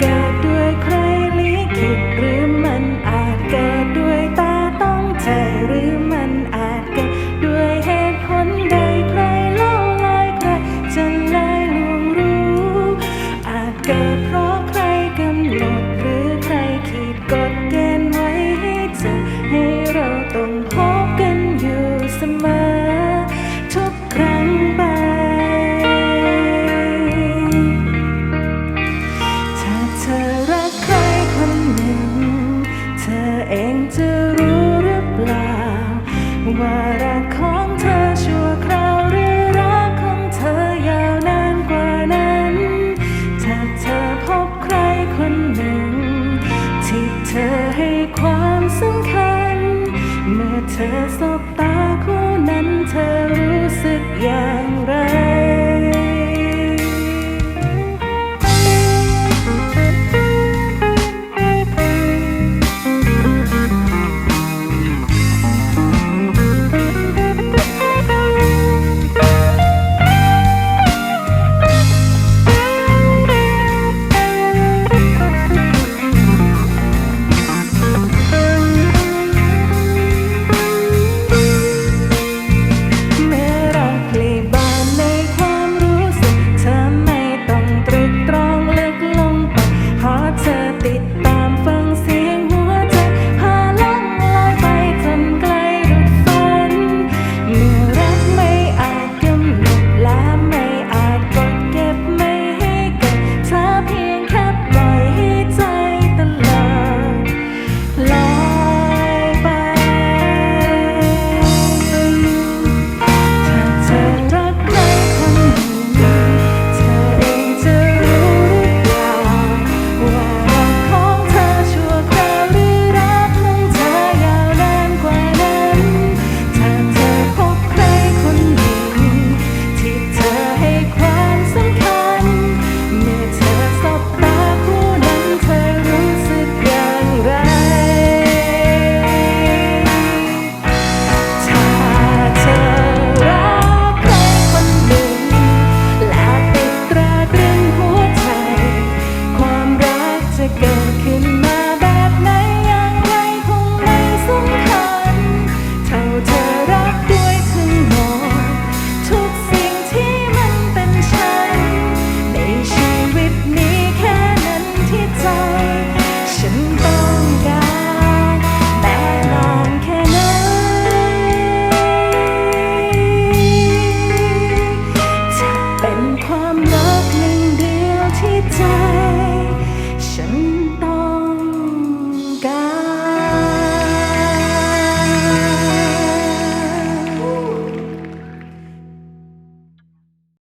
จ เองจะรู้หรือเปล่า ว่ารักของเธอชั่วคราวหรือรักของเธอยาวนานกว่านั้น ถ้าเธอพบใครคนหนึ่ง ที่เธอให้ความสำคัญ เมื่อเธอสบต